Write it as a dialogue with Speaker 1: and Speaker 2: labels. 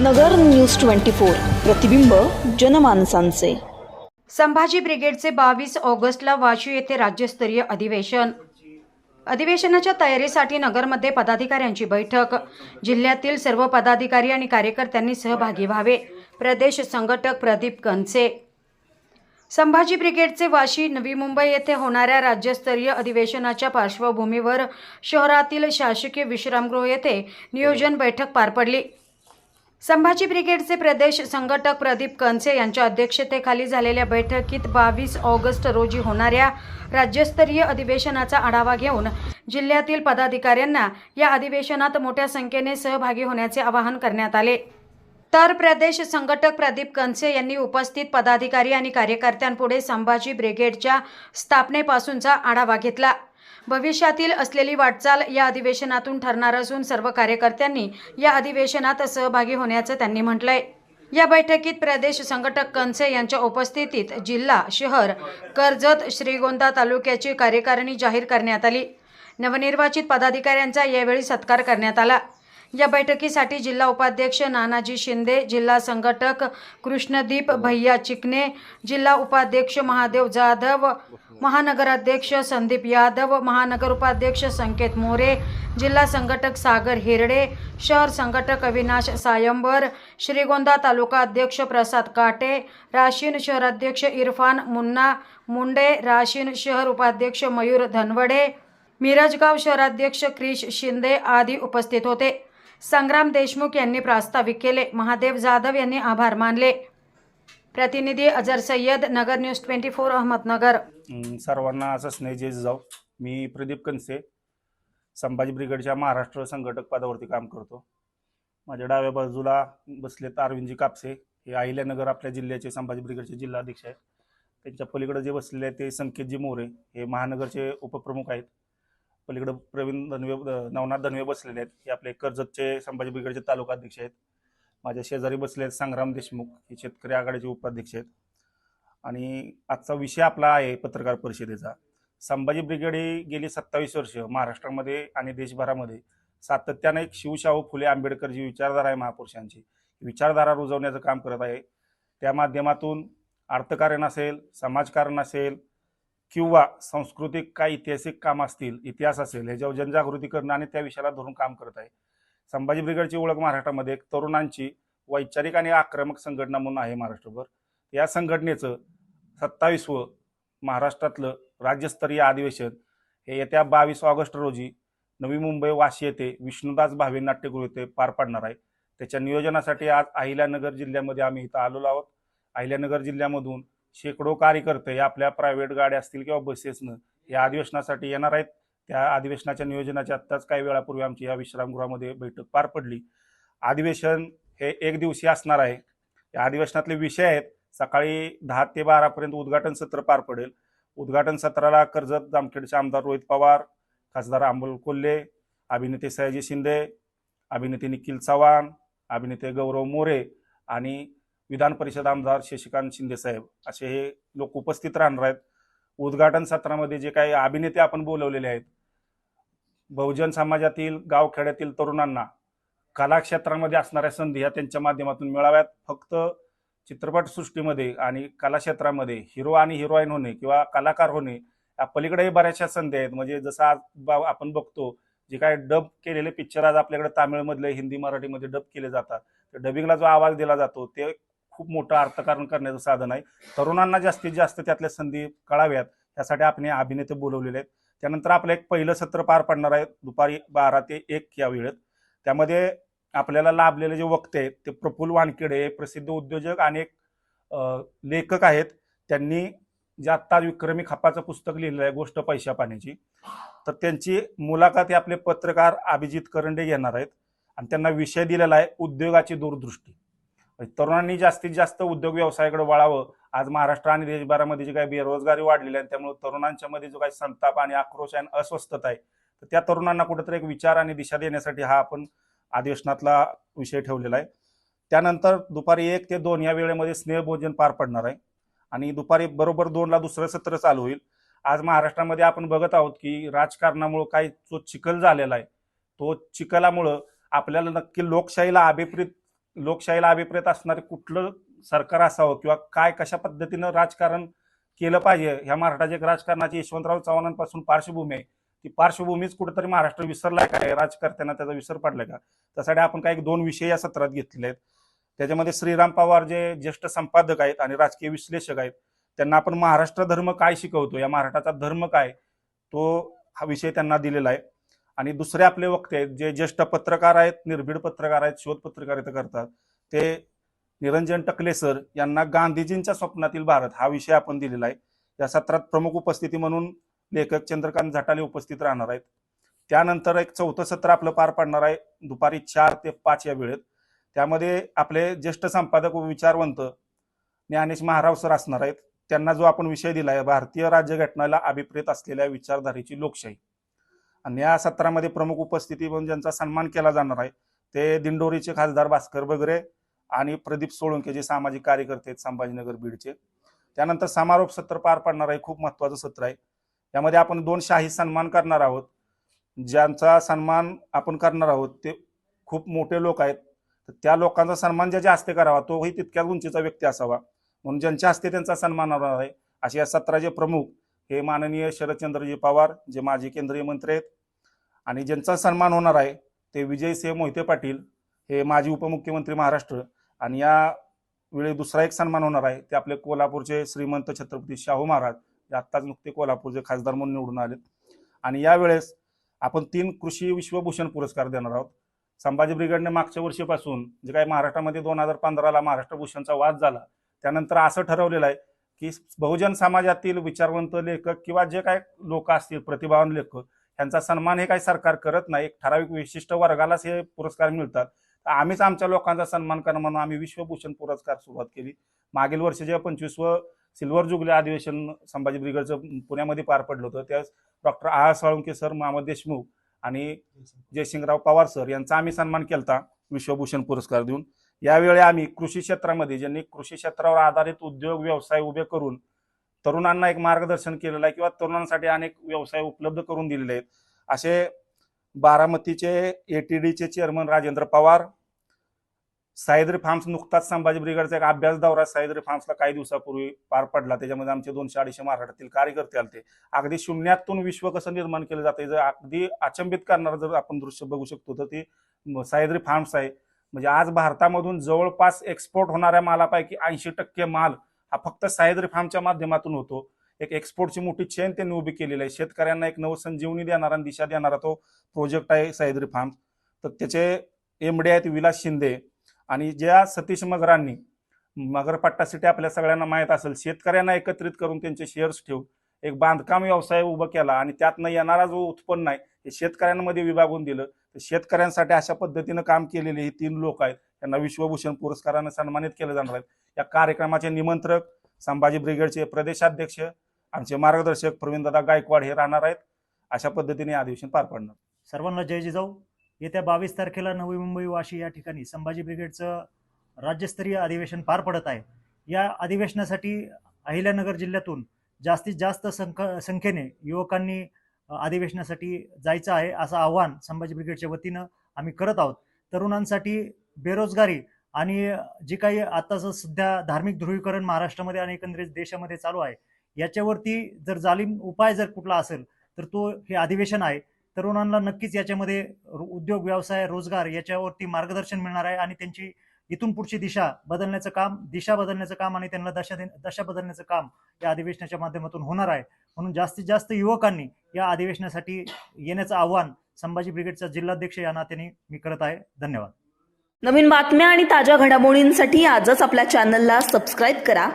Speaker 1: नगर news twenty four प्रतिबिंब जनमानसांचे.
Speaker 2: संभाजी ब्रिगेडचे बावीस ऑगस्टला वाशी येथे राज्यस्तरीय अधिवेशन. अधिवेशनाच्या तयारीसाठी नगरमध्ये पदाधिकाऱ्यांची बैठक. जिल्ह्यातील सर्व पदाधिकारी आणि कार्यकर्त्यांनी सहभागी व्हावे. प्रदेश संघटक प्रदीप कनसे. संभाजी ब्रिगेडचे वाशी नवी मुंबई येथे होणाऱ्या राज्यस्तरीय अधिवेशनाच्या पार्श्वभूमीवर शहरातील शासकीय विश्रामगृह येथे नियोजन बैठक पार पडली. संभाजी ब्रिगेडचे प्रदेश संघटक प्रदीप कनसे यांच्या अध्यक्षतेखाली झालेल्या बैठकीत बावीस ऑगस्ट रोजी होणाऱ्या राज्यस्तरीय अधिवेशनाचा आढावा घेऊन जिल्ह्यातील पदाधिकाऱ्यांना या अधिवेशनात मोठ्या संख्येने सहभागी होण्याचे आवाहन करण्यात आले. तर प्रदेश संघटक प्रदीप कनसे यांनी उपस्थित पदाधिकारी आणि कार्यकर्त्यांपुढे संभाजी ब्रिगेडच्या स्थापनेपासूनचा आढावा घेतला. भविष्यातील असलेली वाटचाल या अधिवेशनातून ठरणार असून सर्व कार्यकर्त्यांनी या अधिवेशनात सहभागी होण्याचं त्यांनी म्हटलंय. या बैठकीत प्रदेश संघटक कंसे यांच्या उपस्थितीत जिल्हा शहर कर्जत श्रीगोंदा तालुक्याची कार्यकारिणी जाहीर करण्यात आली. नवनिर्वाचित पदाधिकाऱ्यांचा यावेळी सत्कार करण्यात आला. या बैठकीसाठी जिल्हा उपाध्यक्ष नानाजी शिंदे जिल्हा संघटक कृष्णदीप भैया चिकणे जिल्हा उपाध्यक्ष महादेव जाधव महानगराध्यक्ष संदीप यादव महानगर उपाध्यक्ष संकेत मोरे जिल्हा संघटक सागर हिरडे शहर संघटक अविनाश सायंबर श्रीगोंदा तालुका अध्यक्ष प्रसाद काटे राशीन शहराध्यक्ष इरफान मुन्ना मुंडे राशीन शहर उपाध्यक्ष मयूर धनवडे मिरजगाव शहराध्यक्ष क्रिश शिंदे आदी उपस्थित होते. संग्राम देशमुख यांनी प्रास्ताविक केले. महादेव जाधव यांनी आभार मानले. प्रतिनिधी Azhar Sayyad Nagar news twenty four Ahmednagar.
Speaker 3: सर्वांना असं स्नेह जे जाऊ मी प्रदीप कनसे संभाजी ब्रिगेडच्या महाराष्ट्र संघटक पदावरती काम करतो. माझ्या डाव्या बाजूला बसलेत अरविंदजी कापसे. हे अहिल्यानगर आपल्या जिल्ह्याचे संभाजी ब्रिगेडचे जिल्हाध्यक्ष आहेत. त्यांच्या पलीकडे जे बसलेले आहेत ते संकेतजी मोरे. हे महानगरचे उपप्रमुख आहेत. पलीकडे प्रवीण धनवे नवनाथ धनवे बसलेले आहेत. हे आपले कर्जतचे संभाजी ब्रिगेडचे तालुका अध्यक्ष आहेत. माझ्या शेजारी बसले आहेत संग्राम देशमुख हे शेतकरी आघाडीचे उपाध्यक्ष आहेत. आणि आजचा विषय आपला आहे पत्रकार परिषदेचा. संभाजी ब्रिगेड ही गेली सत्तावीस वर्ष महाराष्ट्रामध्ये आणि देशभरामध्ये. सातत्याने एक शिवशाहू फुले आंबेडकर जी विचारधारा आहे महापुरुषांची. विचारधारा रुजवण्याचं काम करत आहे. त्या माध्यमातून अर्थकारण असेल समाजकारण असेल किंवा सांस्कृतिक काय ऐतिहासिक काम असतील इतिहास असेल ह्याच्यावर जनजागृती करणं आणि त्या विषयाला धरून काम करत आहे. संभाजी ब्रिगेडची ओळख महाराष्ट्रामध्ये एक तरुणांची वैचारिक आणि आक्रमक संघटना म्हणून आहे महाराष्ट्रभर. या संघटनेचं सत्तावीसवं महाराष्ट्रातलं राज्यस्तरीय अधिवेशन हे येत्या बावीस ऑगस्ट रोजी नवी मुंबई वाशी येथे विष्णुदास भावे नाट्यगृह येथे पार पाडणार आहे. त्याच्या नियोजनासाठी आज अहिल्यानगर जिल्ह्यामध्ये आम्ही इथं आलेलो आहोत. अहिल्यानगर जिल्ह्यामधून शेकडो कार्यकर्ते हे आपल्या प्रायव्हेट गाड्या असतील किंवा बसेसनं या अधिवेशनासाठी येणार आहेत. त्या अधिवेशनाच्या नियोजनाच्या आत्ताच काही वेळापूर्वी आमची या विश्रामगृहामध्ये बैठक पार पडली. अधिवेशन हे एक दिवशी असणार आहे. या अधिवेशनातले विषय आहेत. सकाळी दहा ते बारापर्यंत उद्घाटन सत्र पार पडेल. उद्घाटन सत्राला कर्जत जामखेडचे आमदार रोहित पवार खासदार अंबोल कोल्हे अभिनेते सयाजी शिंदे अभिनेते निखिल चव्हाण अभिनेते गौरव मोरे आणि विधान परिषद आमदार शशिकांत शिंदे साहेब असे हे लोक उपस्थित राहणार आहेत. उद्घाटन सत्रामध्ये जे काही अभिनेते आपण बोलवलेले आहेत बहुजन समाजातील गावखेड्यातील तरुणांना कला क्षेत्रामध्ये असणाऱ्या संधी ह्या त्यांच्या माध्यमातून मिळाव्यात. फक्त चित्रपटसृष्टीमध्ये आणि कला क्षेत्रामध्ये हिरो आणि हिरोईन होणे किंवा कलाकार होणे या पलीकडेही बऱ्याचशा संधी आहेत. म्हणजे जसं आज बा- आपण बघतो जे काय डब केलेले पिक्चर आज आपल्याकडे तामिळमधले हिंदी मराठीमध्ये डब केले जातात. तर डबिंगला जो आवाज दिला जातो ते खूप मोठं अर्थकारण करण्याचं साधन आहे. तरुणांना जास्तीत जास्त त्यातल्या संधी कळाव्यात. त्यासाठी आपण हे अभिनेते बोलवलेले आहेत. त्यानंतर आपलं एक पहिलं सत्र पार पडणार आहे दुपारी बारा ते एक या वेळेत. त्यामध्ये आपल्याला लाभलेले जे वक्ते आहेत ते प्रफुल्ल वानखेडे हे प्रसिद्ध उद्योजक आणि एक लेखक आहेत. त्यांनी जे आत्ता विक्रमी खपाचं पुस्तक लिहिलेलं आहे गोष्ट पैशा पाण्याची तर त्यांची मुलाखत हे आपले पत्रकार अभिजित करंडे घेणार आहेत आणि त्यांना विषय दिलेला आहे उद्योगाची दूरदृष्टी. तरुणांनी जास्तीत जास्त उद्योग व्यवसायाकडे वळावं आज महाराष्ट्र आणि देशभरामध्ये जी काही बेरोजगारी वाढलेली आहे त्यामुळे तरुणांच्या मध्ये जो काही संताप आणि आक्रोश आणि अस्वस्थता आहे तर त्या तरुणांना कुठेतरी एक विचार आणि दिशा देण्यासाठी हा आपण अधिवेशनातला विषय ठेवलेला आहे. त्यानंतर दुपारी एक ते दोन या वेळेमध्ये स्नेहभोजन पार पडणार आहे आणि दुपारी बरोबर दोनला दुसरं सत्र चालू होईल. आज महाराष्ट्रामध्ये आपण बघत आहोत की राजकारणामुळं काही जो चिखल झालेला आहे तो चिखलामुळं आपल्याला नक्की लोकशाहीला अभिप्रेत लोकशाहीला अभिप्रेत असणारे कुठलं सरकार असावं किंवा काय कशा पद्धतीनं राजकारण केलं पाहिजे ह्या महाराष्ट्राच्या राजकारणाची यशवंतराव चव्हाणांपासून पार्श्वभूमी आहे. ती पार्श्वभूमीच कुठेतरी महाराष्ट्र विसरलाय काय राजकर्त्यांना त्याचा विसर पडलाय का? त्यासाठी आपण काही दोन विषय या सत्रात घेतलेले आहेत. त्याच्यामध्ये श्रीराम पवार जे ज्येष्ठ संपादक आहेत आणि राजकीय विश्लेषक आहेत त्यांना आपण महाराष्ट्र धर्म काय शिकवतो या महाराष्ट्राचा धर्म काय तो हा विषय त्यांना दिलेला आहे. आणि दुसरे आपले वक्ते आहेत जे ज्येष्ठ पत्रकार आहेत निर्भीड पत्रकार आहेत शोध पत्रकारिता करतात ते निरंजन टकले सर यांना गांधीजींच्या स्वप्नातील भारत हा विषय आपण दिलेला आहे. या सत्रात प्रमुख उपस्थिती म्हणून लेखक चंद्रकांत झटाले उपस्थित राहणार आहेत. त्यानंतर एक चौथं सत्र आपलं पार पडणार आहे दुपारी चार ते पाच या वेळेत. त्यामध्ये आपले ज्येष्ठ संपादक व विचारवंत ज्ञानेश महाराव सर असणार आहेत. त्यांना जो आपण विषय दिलाय भारतीय राज्यघटनेला अभिप्रेत असलेल्या विचारधारेची लोकशाही. आणि या सत्रामध्ये प्रमुख उपस्थिती म्हणून ज्यांचा सन्मान केला जाणार आहे ते दिंडोरीचे खासदार भास्कर बगरे आणि प्रदीप सोळंके जे सामाजिक कार्यकर्ते आहेत संभाजीनगर बीडचे. त्यानंतर समारोप सत्र पार पडणार आहे खूप महत्वाचं सत्र आहे. यामध्ये आपण दोन शाही सन्मान करणार आहोत. ज्यांचा सन्मान आपण करणार आहोत ते खूप मोठे लोक आहेत. तर त्या लोकांचा सन्मान ज्याच्या हस्ते करावा तोही तितक्याच उंचीचा व्यक्ती असावा. म्हणून ज्यांच्या हस्ते त्यांचा सन्मान होणार आहे असे या सत्राचे प्रमुख हे माननीय शरदचंद्रजी पवार जे माजी केंद्रीय मंत्री आहेत. आणि ज्यांचा सन्मान होणार आहे ते विजयसिंह मोहिते पाटील हे माजी उपमुख्यमंत्री महाराष्ट्र आणि या वेळी दुसरा एक सन्मान होणार आहे ते आपले कोल्हापूरचे श्रीमंत छत्रपती शाहू महाराज जे आत्ताच नुकते कोल्हापूरचे खासदार म्हणून निवडून आलेत. आणि यावेळेस आपण तीन कृषी विश्वभूषण पुरस्कार देणार आहोत. संभाजी ब्रिगेडने मागच्या वर्षीपासून जे काही महाराष्ट्रामध्ये दोन हजार पंधराला महाराष्ट्र भूषणचा वाद झाला त्यानंतर असं ठरवलेलं आहे की बहुजन समाजातील विचारवंत लेखक किंवा जे काय लोक असतील प्रतिभावान लेखक यांचा सन्मान हे काही सरकार करत नाही. एक ठराविक विशिष्ट वर्गालाच हे पुरस्कार मिळतात. तर आम्हीच आमच्या लोकांचा सन्मान करणं म्हणून आम्ही विश्वभूषण पुरस्कार सुरुवात केली. मागील वर्षी जे पंचवीसवं सिल्वर जुगले अधिवेशन संभाजी ब्रिगेडचं पुण्यामध्ये पार पडलं होतं त्यास डॉक्टर आहा साळुंके सर मोहम्मद देशमुख आणि जयसिंगराव पवार सर यांचा आम्ही सन्मान केलता विश्वभूषण पुरस्कार देऊन. यावेळी आम्ही कृषी क्षेत्रामध्ये ज्यांनी कृषी क्षेत्रावर आधारित उद्योग व्यवसाय उभे करून तरुणांना एक मार्गदर्शन केलेलं आहे किंवा तरुणांसाठी अनेक व्यवसाय उपलब्ध करून दिलेले आहेत. असे बारामतीचे एटीडीचे चेअरमन राजेंद्र पवार सायद्री फार्म्स नुकताच संभाजी ब्रिगेडचा एक अभ्यास दौरा सायद्री फार्म्सला काही दिवसापूर्वी पार पडला. त्याच्यामध्ये आमचे दोनशे अडीचशे महाराष्ट्रातील कार्यकर्ते आले अगदी शून्यातून विश्व कसं निर्माण केलं जाते जर अगदी अचंबित करणारं जर आपण दृश्य बघू शकतो तर ती सायद्री फार्म्स आहे. म्हणजे आज भारतामधून जवळपास एक्सपोर्ट होणाऱ्या मालापैकी ऐंशी टक्के माल हा फक्त सायद्री फार्मच्या माध्यमातून होतो. एक एक्सपोर्टची मोठी चेन त्यांनी उभी केलेली आहे. शेतकऱ्यांना एक नवसंजीवनी देणारा आणि दिशा देणारा तो प्रोजेक्ट आहे सायद्री फार्म तर त्याचे एमडी आहेत विलास शिंदे. आणि ज्या सतीश मगरांनी मगरपट्टा सिटी आपल्या सगळ्यांना माहीत असेल शेतकऱ्यांना एकत्रित करून त्यांचे शेअर्स ठेवून एक बांधकाम व्यवसाय उभा केला आणि त्यातनं येणारा जो उत्पन्न आहे हे शेतकऱ्यांमध्ये विभागून दिलं. तर शेतकऱ्यांसाठी अशा पद्धतीनं काम केलेले हे तीन लोक आहेत. त्यांना विश्वभूषण पुरस्कारानं सन्मानित केलं जाणार आहेत या कार्यक्रमाचे निमंत्रक संभाजी ब्रिगेडचे प्रदेशाध्यक्ष आमचे मार्गदर्शक प्रवीणदादा गायकवाड हे राहणार आहेत. अशा पद्धतीने अधिवेशन पार पडणार.
Speaker 4: सर्वांना जय जिजाऊ. येत्या बावीस तारखेला नवी मुंबई वाशी या ठिकाणी संभाजी ब्रिगेडचं राज्यस्तरीय अधिवेशन पार पडत आहे. या अधिवेशनासाठी अहिल्यानगर जिल्ह्यातून जास्तीत जास्त संख संख्येने युवकांनी अधिवेशनासाठी जायचं आहे असं आव्हान संभाजी ब्रिगेडच्या वतीनं आम्ही करत आहोत. तरुणांसाठी बेरोजगारी आणि जी काही आताचं सध्या धार्मिक ध्रुवीकरण महाराष्ट्रामध्ये आणि एकंदरीत देशामध्ये चालू आहे याच्यावरती जर जालीम उपाय जर कुठला असेल तर तो हे अधिवेशन आहे. तरुणांना नक्कीच याच्यामध्ये उद्योग व्यवसाय रोजगार याच्यावरती मार्गदर्शन मिळणार आहे आणि त्यांची इथून पुढची दिशा बदलण्याचं काम दिशा बदलण्याचं काम आणि त्यांना दशा दशा बदलण्याचं काम या अधिवेशनाच्या माध्यमातून होणार आहे. म्हणून जास्तीत जास्त युवकांनी या अधिवेशनासाठी येण्याचं आव्हान संभाजी ब्रिगेडचा जिल्हाध्यक्ष या नात्याने मी करत आहे. धन्यवाद.
Speaker 1: नवीन बातम्या आणि ताज्या घडामोडींसाठी आजच आपल्या चॅनलला सबस्क्राईब करा.